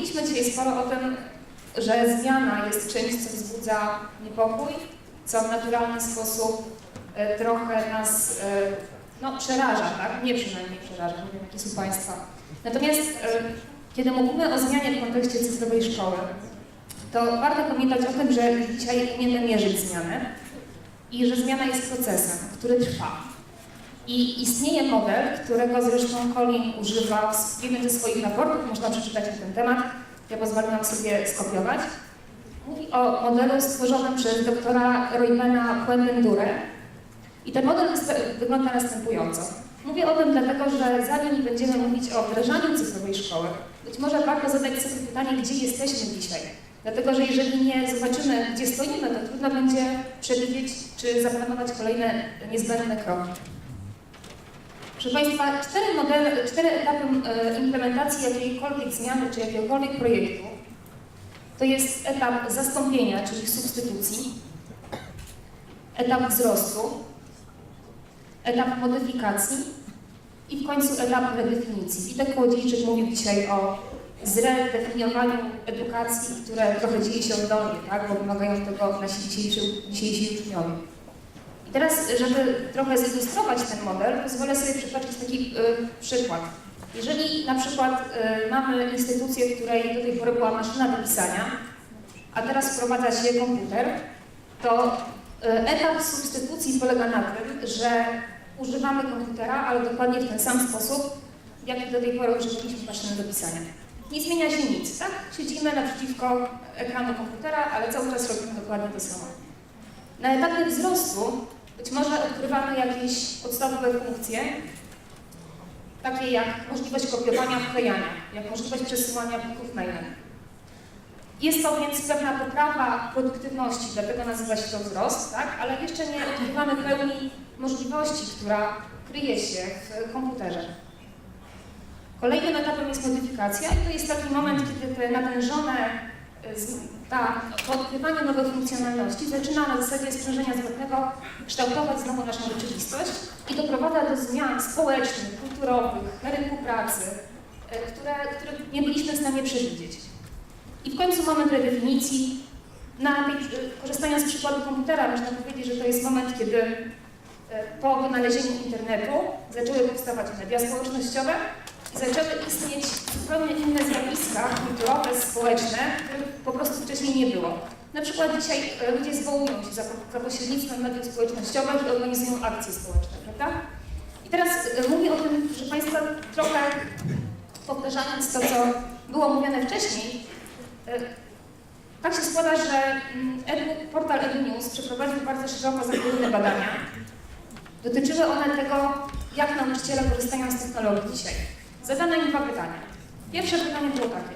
Mówiliśmy dzisiaj sporo o tym, że zmiana jest czymś, co wzbudza niepokój, co w naturalny sposób e, trochę nas e, no, przeraża, tak? Nie przynajmniej przeraża, nie wiem jakie są Państwa. Natomiast e, kiedy mówimy o zmianie w kontekście cyfrowej szkoły, to warto pamiętać o tym, że dzisiaj umiemy mierzyć zmianę i że zmiana jest procesem, który trwa. I istnieje model, którego zresztą Colin używa w jednym ze swoich raportów, można przeczytać na ten temat, ja pozwoliłam sobie skopiować. Mówi o modelu stworzonym przez doktora Roymana Quendendure. I ten model wygląda następująco. Mówię o tym dlatego, że zanim będziemy mówić o wdrażaniu cyfrowej szkoły, być może warto zadać sobie pytanie, gdzie jesteśmy dzisiaj. Dlatego, że jeżeli nie zobaczymy, gdzie stoimy, to trudno będzie przewidzieć czy zaplanować kolejne niezbędne kroki. Proszę Państwa, cztery, modele, cztery etapy e, implementacji jakiejkolwiek zmiany czy jakiegokolwiek projektu to jest etap zastąpienia, czyli substytucji, etap wzrostu, etap modyfikacji i w końcu etap redefinicji. Witek Kłodziejczyk mówił dzisiaj o zredefiniowaniu edukacji, które trochę dzieje się oddolnie, tak? bo wymagają tego nasi dzisiejsi, dzisiejsi uczniowie. I teraz, żeby trochę zilustrować ten model, pozwolę sobie przytoczyć taki y, przykład. Jeżeli na przykład y, mamy instytucję, w której do tej pory była maszyna do pisania, a teraz wprowadza się komputer, to y, etap substytucji polega na tym, że używamy komputera, ale dokładnie w ten sam sposób, w jaki do tej pory używaliśmy maszyny do pisania. Nie zmienia się nic, tak? Siedzimy naprzeciwko ekranu komputera, ale cały czas robimy dokładnie to samo. Na etapie wzrostu być może odkrywamy jakieś podstawowe funkcje, takie jak możliwość kopiowania, wklejania, jak możliwość przesyłania plików mailem. Jest to więc pewna poprawa produktywności, dlatego nazywa się to wzrost, tak? ale jeszcze nie odkrywamy pełni możliwości, która kryje się w komputerze. Kolejnym etapem jest modyfikacja i to jest taki moment, kiedy te natężone, ta, to odkrywanie nowych funkcjonalności zaczyna na zasadzie sprzężenia zwrotnego kształtować znowu naszą rzeczywistość i doprowadza do zmian społecznych, kulturowych, na rynku pracy, y, które, których nie byliśmy w stanie przewidzieć. I w końcu moment redefinicji. Na y, korzystając z przykładu komputera, można powiedzieć, że to jest moment, kiedy y, po wynalezieniu internetu zaczęły powstawać media społecznościowe zaczęły istnieć zupełnie inne zjawiska kulturowe, społeczne, których po prostu wcześniej nie było. Na przykład dzisiaj e, ludzie zwołują się za, za pośrednictwem mediów społecznościowych i organizują akcje społeczne, prawda? I teraz e, mówię o tym, że Państwa trochę powtarzając to, co było mówione wcześniej, e, tak się składa, że mm, Edu, portal EduNews przeprowadził bardzo szeroko zakrojoone badania. Dotyczyły one tego, jak nauczyciele korzystają z technologii dzisiaj. Zadano im dwa pytania. Pierwsze pytanie było takie.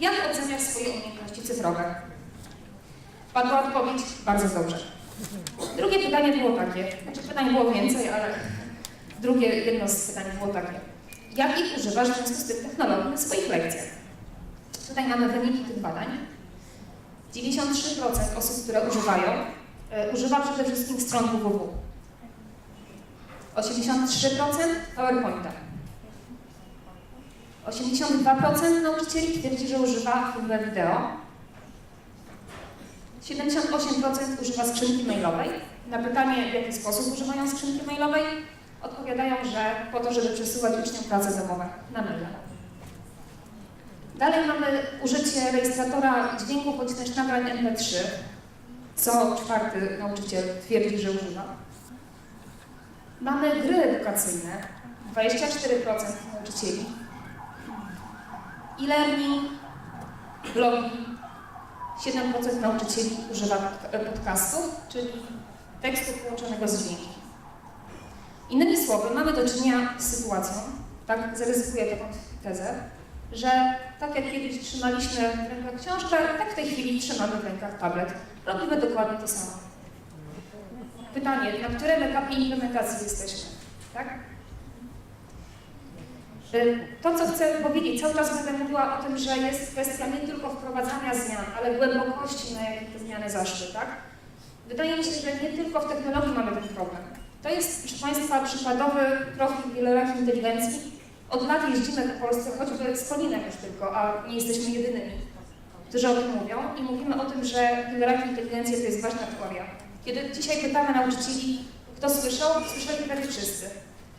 Jak oceniasz swoje umiejętności cyfrowe? Padła odpowiedź bardzo dobrze. Drugie pytanie było takie, znaczy pytań było więcej, ale drugie, jedno z pytań było takie. Jakich używasz w z technologii na swoich lekcjach? Tutaj mamy wyniki tych badań. 93% osób, które używają, e, używa przede wszystkim stron www. 83% PowerPointa. 82% nauczycieli twierdzi, że używa filmu wideo. 78% używa skrzynki mailowej. Na pytanie, w jaki sposób używają skrzynki mailowej, odpowiadają, że po to, żeby przesyłać uczniom prace domowe na maila. Dalej mamy użycie rejestratora dźwięku bądź też nagrań MP3. Co czwarty nauczyciel twierdzi, że używa. Mamy gry edukacyjne. 24% nauczycieli. E-learning, blogi. 7% nauczycieli używa pod- podcastów, czyli tekstu połączonego z dźwiękiem. Innymi słowy, mamy do czynienia z sytuacją, tak zaryzykuję taką tezę, że tak jak kiedyś trzymaliśmy w rękach książkę, tak w tej chwili trzymamy w rękach tablet. Robimy dokładnie to samo. Pytanie, na którym etapie implementacji jesteśmy? Tak? Y, To, co chcę powiedzieć, cały czas będę mówiła o tym, że jest kwestia nie tylko wprowadzania zmian, ale głębokości, na jakie te zmiany zaszły, tak? Wydaje mi się, że nie tylko w technologii mamy ten problem. To jest, proszę Państwa, przykładowy profil wieloletniej inteligencji, Od lat jeździmy po Polsce, choćby z Polinem już tylko, a nie jesteśmy jedynymi, którzy o tym mówią i mówimy o tym, że wielorakie inteligencja to jest ważna teoria. Kiedy dzisiaj pytamy nauczycieli, kto słyszał, słyszeli prawie wszyscy.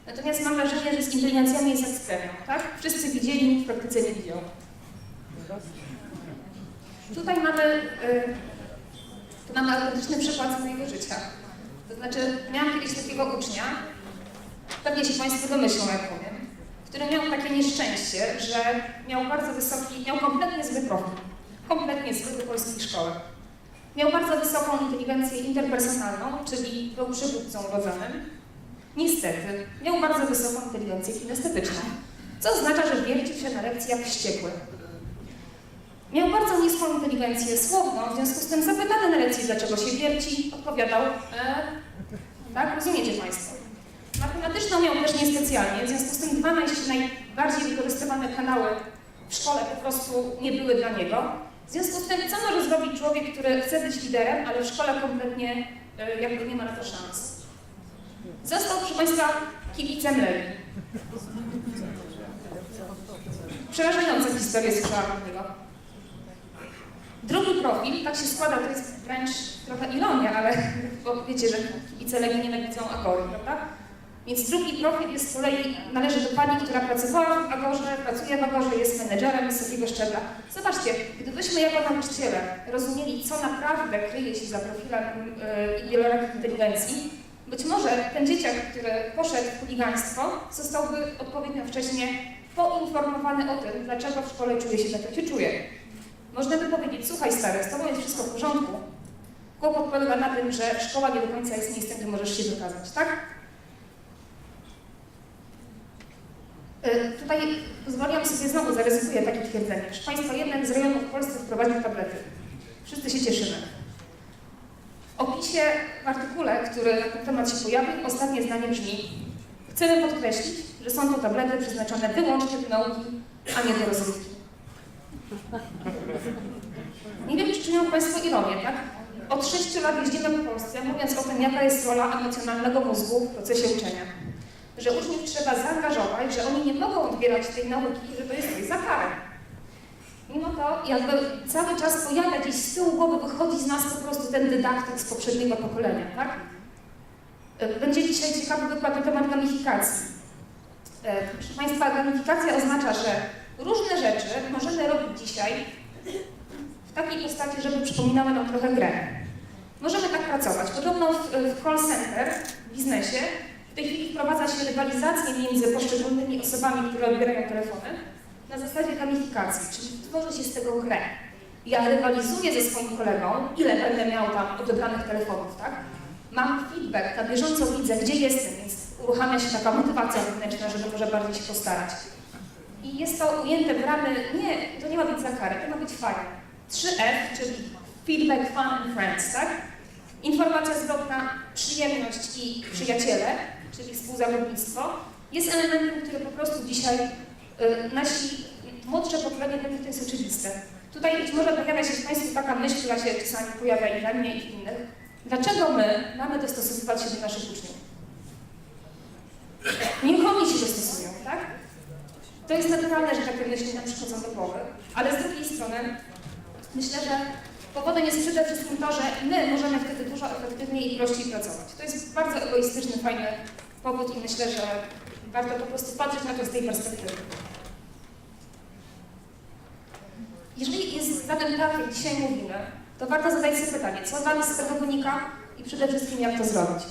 Natomiast mam wrażenie, że z inteligencjami jest jak z tak? Wszyscy widzieli, nikt w praktyce nie widział. Tutaj mamy, y, mamy autentyczny przykład z mojego życia. To znaczy, miałam kiedyś takiego ucznia, pewnie się Państwo domyślą, jak powiem, który miał takie nieszczęście, że miał bardzo wysoki, miał kompletnie zły profil. Kompletnie zły do polskiej szkoły. Miał bardzo wysoką inteligencję interpersonalną, czyli był przywódcą rodzonym. Niestety, miał bardzo wysoką inteligencję kinestetyczną, co oznacza, że wiercił się na lekcjach wściekły. Miał bardzo niską inteligencję słowną, w związku z tym zapytany na lekcji, dlaczego się wierci, odpowiadał, e, tak, rozumiecie Państwo. Matematyczną miał też niespecjalnie, w związku z tym 12 najbardziej wykorzystywane kanały w szkole po prostu nie były dla niego. W związku z tym, co może zrobić człowiek, który chce być liderem, ale w szkole kompletnie e, jakby nie ma na to szans? Został, proszę Państwa, kibicem Legii. Przerażająca historia słyszałam od niego. Drugi profil, tak się składa, to jest wręcz trochę ironia, ale bo wiecie, że kibice Legii nienawidzą Agory, prawda? Więc drugi profil jest z kolei, należy do pani, która pracowała w Agorze, pracuje w Agorze, jest menedżerem wysokiego szczebla. Zobaczcie, gdybyśmy jako nauczyciele rozumieli, co naprawdę kryje się za profilem yy, wielorakich inteligencji, być może ten dzieciak, który poszedł w chuligaństwo, zostałby odpowiednio wcześnie poinformowany o tym, dlaczego w szkole czuje się tak, jak się czuje. Można by powiedzieć, słuchaj stary, z tobą jest wszystko w porządku. Kłopot polega na tym, że szkoła nie do końca jest miejscem, gdzie możesz się wykazać, tak? Y, Tutaj pozwoliłam sobie znowu zaryzykuję takie twierdzenie. Proszę Państwa, jeden z rejonów w Polsce wprowadził tablety. Wszyscy się cieszymy. Opisie w artykule, który na ten temat się pojawił, ostatnie zdanie brzmi Chcemy podkreślić, że są to tablety przeznaczone wyłącznie do nauki, a nie do rozrywki. Nie wiem, czy czują Państwo ironię, tak? Od 6 lat jeździmy po Polsce, mówiąc o tym, jaka jest rola emocjonalnego mózgu w procesie uczenia. Że uczniów trzeba zaangażować, że oni nie mogą odbierać tej nauki, że to jest coś za. Mimo to jakby cały czas pojawia gdzieś z tyłu głowy, wychodzi z nas po prostu ten dydaktyk z poprzedniego pokolenia, tak? E, Będzie dzisiaj ciekawy wykład na temat gamifikacji. E, Proszę Państwa, gamifikacja oznacza, że różne rzeczy możemy robić dzisiaj w takiej postaci, żeby przypominały nam trochę grę. Możemy tak pracować. Podobno w, w call center, w biznesie, w tej chwili wprowadza się rywalizację między poszczególnymi osobami, które odbierają telefony, na zasadzie gamifikacji, czyli tworzy się z tego grę. Ja rywalizuję ze swoim kolegą, ile będę miał tam odebranych telefonów, tak? Mam feedback, na bieżąco widzę, gdzie jestem, więc uruchamia się taka motywacja wewnętrzna, żeby może bardziej się postarać. I jest to ujęte w ramy, nie, to nie ma być za karę, to ma być fajne. 3F, czyli feedback, fun and friends, tak? Informacja zwrotna, przyjemność i przyjaciele, czyli współzawodnictwo, jest elementem, który po prostu dzisiaj nasi młodsze pokolenie mówi, to jest oczywiste. Tutaj być może pojawia się w Państwu taka myśl, która się czasami pojawia i we mnie, i innych. Dlaczego my mamy dostosowywać się do naszych uczniów? Niech oni się dostosują, tak? To jest naturalne, że takie myśli nam przychodzą do głowy, ale z drugiej strony myślę, że powodem jest przede wszystkim to, że my możemy wtedy dużo efektywniej i prościej pracować. To jest bardzo egoistyczny, fajny powód i myślę, że warto po prostu patrzeć na to z tej perspektywy. Jeżeli jest zatem tak, jak dzisiaj mówimy, to warto zadać sobie pytanie, co dla nas z tego wynika i przede wszystkim jak to zrobić.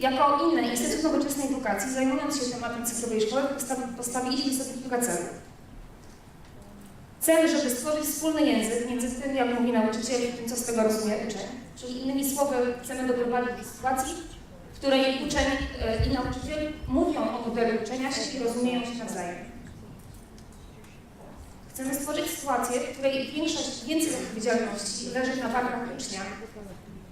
Jako inny Instytut Nowoczesnej Edukacji, zajmując się tematem cyfrowej szkoły, postawi- postawiliśmy sobie kilka celów. Cel, żeby stworzyć wspólny język między tym, jak mówi nauczyciel i tym, co z tego rozumie uczeń. Czyli innymi słowy, chcemy doprowadzić do sytuacji, której uczeń e, i nauczyciel mówią o modelu uczenia się i rozumieją się nawzajem. Chcemy stworzyć sytuację, w której większość, więcej odpowiedzialności leży na barkach ucznia.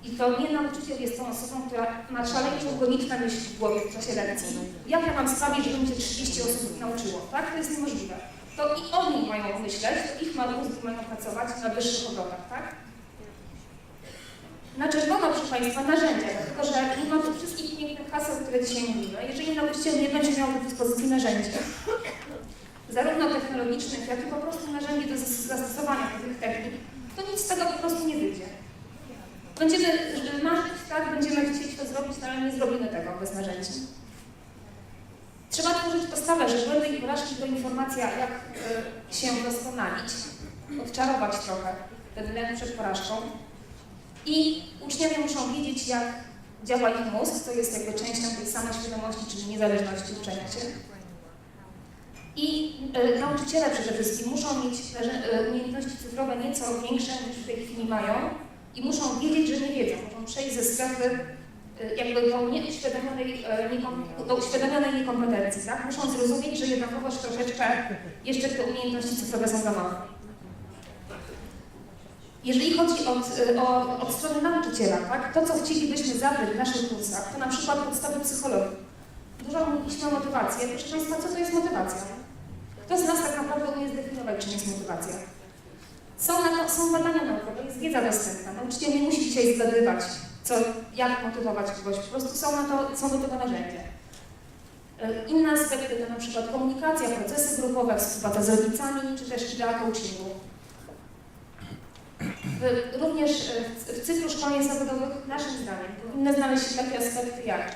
I to nie nauczyciel jest tą osobą, która ma szaleńczą gonitwę myśli w głowie w czasie lekcji. Jak ja mam sprawić, żeby się 30 osób nauczyło? Tak? To jest niemożliwe. To i oni mają myśleć, to ich mają pracować na wyższych obrotach, tak? Na czerwono proszę Państwa, narzędzia, dlatego że mimo tych wszystkich pięknych haseł, które dzisiaj mówimy, jeżeli nauczyciel nie będzie miał do dyspozycji narzędzi, zarówno technologicznych, jak i po prostu narzędzi do zas- zastosowania tych technik, to nic z tego po prostu nie wyjdzie. Będziemy marzyć, tak, będziemy chcieć to zrobić, no ale nie zrobimy tego bez narzędzi. Trzeba tworzyć postawę, że błędy i porażki to informacja, jak y, się doskonalić, odczarować trochę ten lęk przed porażką. I uczniowie muszą wiedzieć, jak działa ich mózg, to jest jakby częścią tej samoświadomości, czyli niezależności uczenia się. I y, nauczyciele przede wszystkim muszą mieć y, umiejętności cyfrowe nieco większe niż w tej chwili mają i muszą wiedzieć, że nie wiedzą. Muszą przejść ze strefy y, jakby do nieuświadomionej, do uświadomionej niekompetencji, tak? Muszą zrozumieć, że jednakowoż troszeczkę jeszcze te umiejętności cyfrowe są za małe. Jeżeli chodzi od, y, o, od strony nauczyciela, tak, to co chcielibyśmy zawrzeć w naszych kursach, to na przykład podstawy psychologii. Dużo mówiliśmy o motywacji. Proszę Państwa, co to jest motywacja? Kto z nas tak naprawdę umie zdefiniować, czym jest motywacja? Są, na to, są badania naukowe, jest wiedza dostępna. Nauczyciel nie musi dzisiaj zgadywać, co, jak motywować kogoś. Po prostu są, na to, są do tego narzędzia. Y, Inne aspekty to na przykład komunikacja, procesy grupowe, współpraca z rodzicami, czy też idea coachingu. W- Również e, w- w cyklu szkoleń zawodowych, naszym zdaniem, powinny znaleźć się takie aspekty jak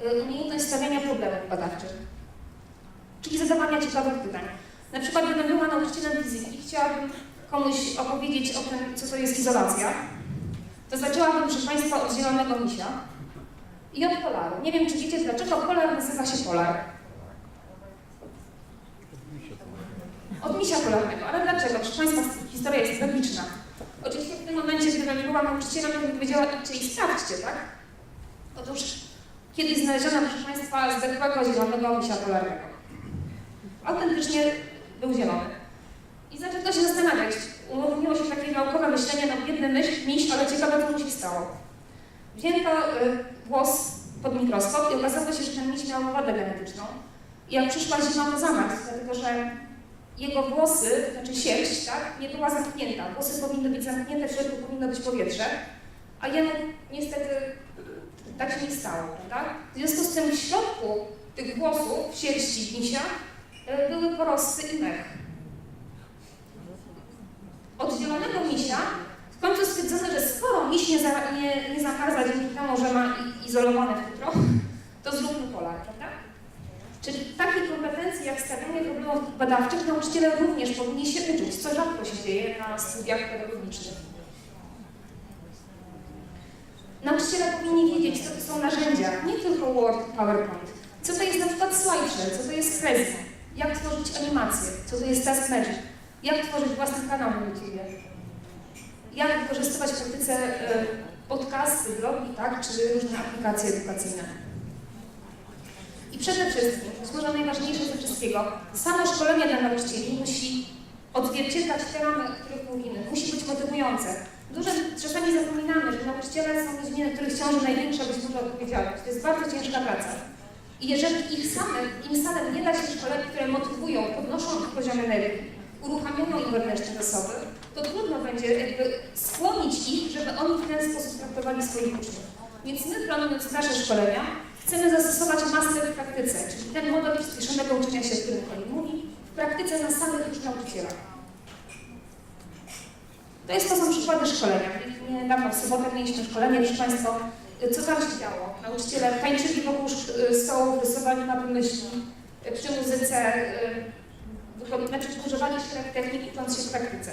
e, umiejętność stawiania problemów badawczych, czyli zadawania ciekawych pytań. Na przykład, gdybym była nauczycielem fizyki i chciałabym komuś opowiedzieć o tym, co to jest izolacja, to zaczęłabym, proszę Państwa, od zielonego misia i od polaru. Nie wiem, czy wiecie, dlaczego polar nazywa się polar. Od misia polarnego. Ale dlaczego? Proszę Państwa, historia jest tragiczna. Oczywiście w tym momencie, gdybym była nauczycielem, to powiedziała, idźcie i sprawdźcie, tak? Otóż kiedyś znaleziono, proszę Państwa, zdechłego zielonego misia polarnego. Autentycznie był zielony. I zaczęto się zastanawiać. Uruchomiło się takie naukowe myślenie, no biedny myśl, miś, ale ciekawe, co mu się stało. Wzięto y, pod mikroskop i okazało się, że ten miś miał wadę genetyczną. I jak przyszła zima, to zamarł, dlatego że jego włosy, znaczy sierść, tak, nie była zamknięta. Włosy powinny być zamknięte, w środku powinno być powietrze, a jemu niestety tak się nie stało, prawda? W związku z tym w środku tych włosów, sierści misia, y, były porosty i mech. Od zielonego misia w końcu stwierdzono, że skoro miś nie, za, nie, nie zamarza dzięki temu, że ma izolowane futro, to zróbmy prawda? Czyli takiej kompetencji jak stawianie problemów badawczych nauczyciele również powinni się uczyć, co rzadko się dzieje na studiach pedagogicznych. Nauczyciele powinni wiedzieć, co to są narzędzia, nie tylko Word, PowerPoint. Co to jest na przykład slideshare, co to jest Prezi, jak tworzyć animacje, co to jest Task Magic, jak tworzyć własny kanał na YouTube, jak wykorzystywać w praktyce e, podcasty, blogi, tak, czy różne aplikacje edukacyjne. I przede wszystkim, może najważniejsze ze wszystkiego, samo szkolenie dla nauczycieli musi odzwierciedlać te ramy, o których mówimy, musi być motywujące. Dużo czasami zapominamy, że nauczyciele są ludźmi, na których ciąży największa być może odpowiedzialność. To jest bardzo ciężka praca. I jeżeli ich samym, im samym nie da się szkoleń, które motywują, podnoszą ich poziom energii, uruchamiają ich wewnętrzne zasoby, to trudno będzie jakby skłonić ich, żeby oni w ten sposób traktowali swoich uczniów. Więc my, planując nasze szkolenia, chcemy zastosować master w praktyce, czyli ten model przyspieszonego uczenia się, o którym Pani mówi, w praktyce na samych już nauczycielach. To, jest, to są przykłady szkolenia. Niedawno w sobotę mieliśmy szkolenie, proszę Państwa, co tam się działo? Nauczyciele tańczyli wokół szk- stołu, rysowali mapy myśli, przy muzyce, y, znaczy używali szereg technik, ucząc się w praktyce.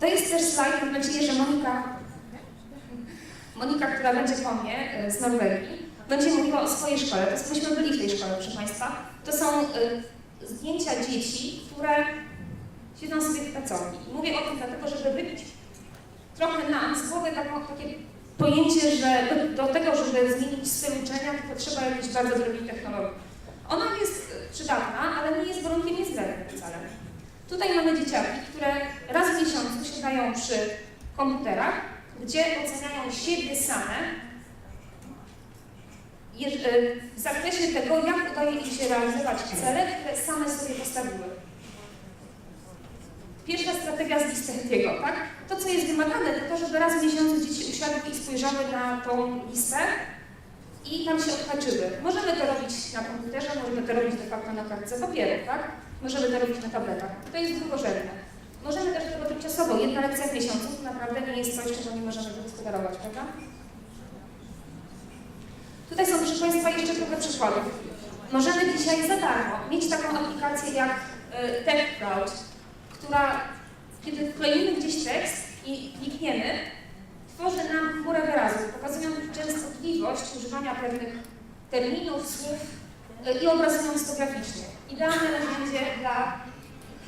To jest też slajd, mam nadzieję, że Monika, Monika, która będzie po mnie y, z Norwegii, będzie mówiła o swojej szkole. To jest, myśmy byli w tej szkole, proszę Państwa. To są y, zdjęcia dzieci, które siedzą sobie w pracowni. I Mówię o tym dlatego, żeby wybić trochę nam z głowy takie pojęcie, że do, tego, żeby zmienić styl uczenia, to potrzeba jakiejś bardzo drogiej technologii. Ona jest y, przydatna, ale nie jest warunkiem niezbędnym wcale. Tutaj mamy dzieciaki, które raz w miesiącu siadają przy komputerach, gdzie oceniają siebie same y, w zakresie tego, jak udaje im się realizować cele, które same sobie postawiły. Pierwsza strategia z listy tak? To, co jest wymagane, to to, żeby raz w miesiącu dzieci usiadły i spojrzały na tą listę i tam się odhaczyły. Możemy to robić na komputerze, możemy to robić de facto na kartce papieru, tak? Możemy to robić na tabletach. To jest drugorzędne. Możemy też to robić czasowo. Jedna lekcja w miesiącu to naprawdę nie jest coś, czego nie możemy wygospodarować, prawda? Tutaj są, proszę Państwa, jeszcze trochę przykładów. Możemy dzisiaj za darmo mieć taką aplikację jak y, TechCrowd, która, kiedy wkleimy gdzieś tekst i klikniemy, tworzy nam chmurę wyrazów, pokazując częstotliwość używania pewnych terminów, słów y, i obrazując to graficznie. Idealne narzędzie dla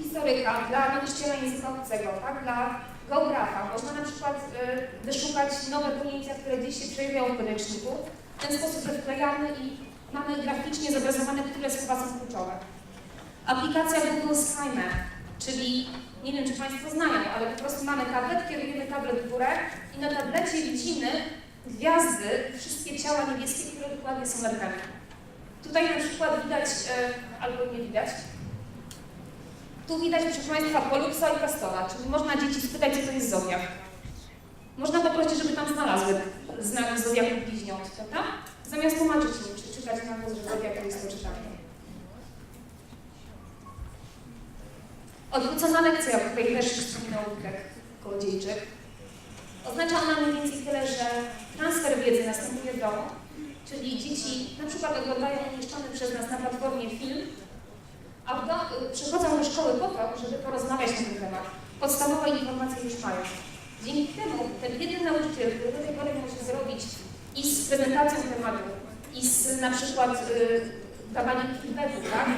historyka, dla nauczyciela języka obcego, tak? dla geografa. Można na przykład y, wyszukać nowe pojęcia, które gdzieś się przejawiają w podręczniku. W ten sposób wklejamy i mamy graficznie zobrazowane, które słowa są kluczowe. Aplikacja Google SkyMap, czyli nie wiem, czy Państwo znają, ale po prostu mamy tablet, kierujemy tablet w górę i na tablecie widzimy gwiazdy, wszystkie ciała niebieskie, które dokładnie są merkami. Tutaj na przykład widać, e, albo nie widać, tu widać, proszę Państwa, Poluksa i Castora, czyli można dzieci spytać, co to jest zodiak. Można poprosić, żeby tam znalazły znak zodiaku bliźniąt, prawda? Zamiast tłumaczyć im, czy czytać na głos, że zodiak to jest to czytanie. Odwrócona lekcja, o której też wspominał Wikek Kołodziejczyk. Oznacza ona mniej więcej tyle, że transfer wiedzy następuje w domu, czyli dzieci na przykład oglądają umieszczony przez nas na platformie film, a w do, przychodzą do szkoły po to, żeby porozmawiać na ten temat. Podstawowe informacje już mają. Dzięki temu ten jeden nauczyciel, który do tej pory musi zrobić i z prezentacją tematu, i z na przykład y, dawaniem feedbacku, tak?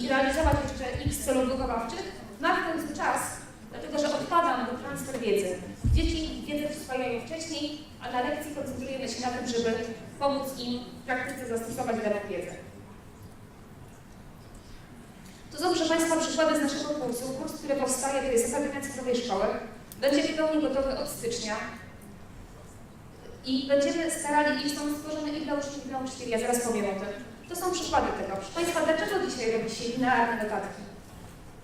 I realizować jeszcze x celów wychowawczych, ma w końcu czas, dlatego że odpada mu transfer wiedzy. Dzieci wiedzę przyswajają wcześniej, a na lekcji koncentrujemy się na tym, żeby pomóc im w praktyce zastosować daną wiedzę. To są, proszę Państwa, przykłady z naszego kursu. Kurs, który powstaje, to jest Akademia Cyfrowej Szkoły. Będzie w pełni gotowy od stycznia. I będziemy starali, i są stworzone i dla uczniów, i dla nauczycieli. Ja zaraz powiem o tym. To są przykłady tego. Proszę Państwa, dlaczego dzisiaj robi się linearne notatki?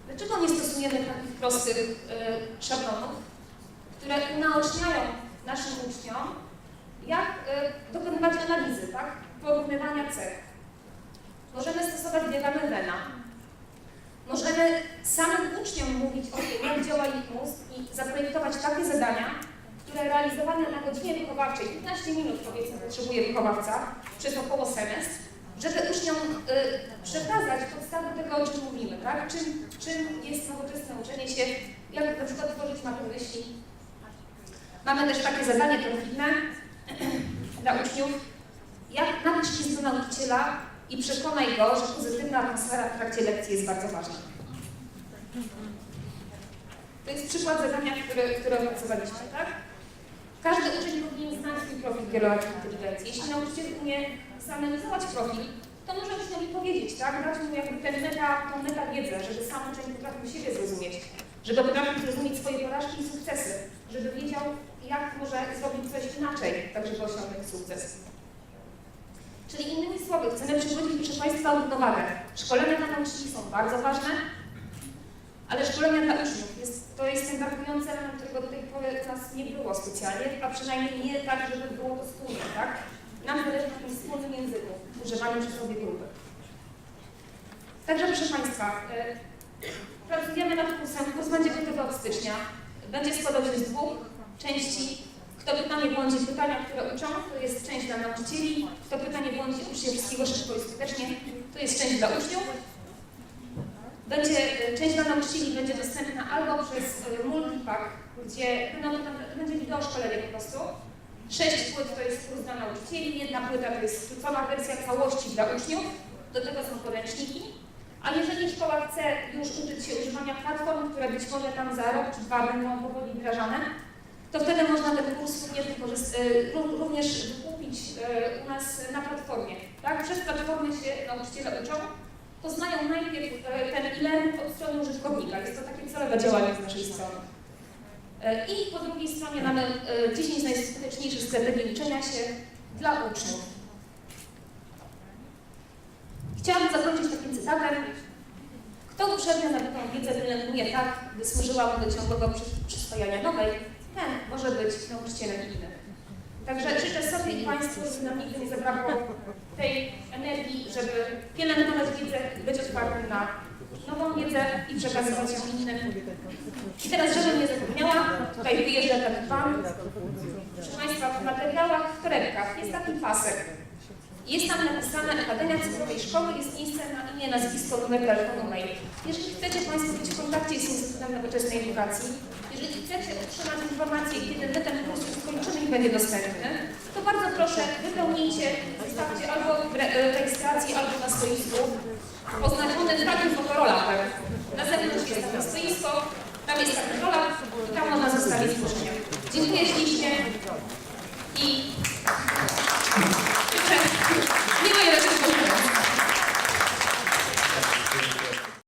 Dlaczego nie stosujemy takich prostych y, szablonów, które unaoczniają naszym uczniom, jak y, dokonywać analizy, tak? porównywania cech? Możemy stosować diagramę Vena. Możemy samym uczniom mówić o tym, jak działa ich mózg i zaprojektować takie zadania, które realizowane na godzinie wychowawczej, 15 minut powiedzmy potrzebuje wychowawca, przez około semestr, żeby uczniom y, przekazać podstawy tego, o czym mówimy, tak? Czym, czym jest nowoczesne uczenie się, jak na przykład tworzyć mapy myśli. Mamy też takie zadanie profilne dla uczniów, jak napisz list do nauczyciela i przekonaj go, że pozytywna atmosfera w trakcie lekcji jest bardzo ważna. To jest przykład zadania, które, które opracowaliśmy, tak? Każdy uczeń powinien znać swój profil wieloletniej inteligencji. Jeśli nauczyciel umie zanalizować profil, to może uczniowi powiedzieć, tak? Dać mu jakby ten meta, tą meta wiedzę, żeby sam uczeń potrafił siebie zrozumieć, żeby potrafił zrozumieć swoje porażki i sukcesy, żeby wiedział, jak może zrobić coś inaczej, tak żeby osiągnąć sukces. Czyli innymi słowy, chcemy przywrócić, proszę Państwa, równowagę. Szkolenia dla nauczycieli są bardzo ważne, ale szkolenia dla uczniów jest, to jest ten brakujący element, którego do tej pory nas nie było specjalnie, a przynajmniej nie tak, żeby było to wspólne, tak? Nam zależy na tym wspólnym języku, używanym przez obie grupy. Także proszę Państwa, y, pracujemy nad kursem, kurs będzie gotowy od stycznia. Będzie składał się z dwóch części. Kto pytanie błądzi pytania, które uczą, to jest część dla nauczycieli. Kto pytanie błądzi uczy się wszystkiego szybko i skutecznie, to jest część dla uczniów. Będzie, część dla nauczycieli będzie dostępna albo przez y, multipack, gdzie no, tam będzie wideo szkolenie po prostu. Sześć płyt to jest kurs dla nauczycieli, jedna płyta to jest skrócona wersja całości dla uczniów, do tego są podręczniki. A jeżeli szkoła chce już uczyć się używania platform, które być może tam za rok czy dwa będą powoli wdrażane, to wtedy można ten kurs również, ró- również wykupić y, u nas na platformie. Tak? Przez platformę się nauczyciele uczą, poznają najpierw e, ten e-learning od strony użytkownika. Jest to takie celowe działanie z naszej strony. E, I po drugiej stronie mamy e, 10 najskuteczniejszych strategii uczenia się dla uczniów. Chciałabym zakończyć takim cytatem. Kto uprzednio nabytą wiedzę pielęgnuje tak, by służyła mu do ciągłego przy- przyswojenia nowej, ten może być nauczycielem innym. Także życzę sobie i Państwu, żeby nam nigdy nie zabrakło tej energii, żeby pielęgnować wiedzę, być otwartym na nową wiedzę i przekazywać ją innym. I teraz, żebym nie zapomniała, tutaj wyjeżdża ten pan. Proszę Państwa, w materiałach, w torebkach jest taki pasek. Jest tam napisane Akademia Cyfrowej Szkoły, jest miejsce na imię, nazwisko, numer telefonu, mail. Jeżeli chcecie Państwo być w kontakcie z Instytutem Nowoczesnej Edukacji, jeżeli chcecie otrzymać informację, kiedy ten kurs jest skończony i będzie dostępny, to bardzo proszę wypełnijcie, zostawcie albo w e, rejestracji, albo na stoisku oznaczone takim fotorolapem. Na zewnątrz jest takie stoisko, tam jest taki rolap i tam można zostawić ucznia. Dziękuję ślicznie i życzę miłej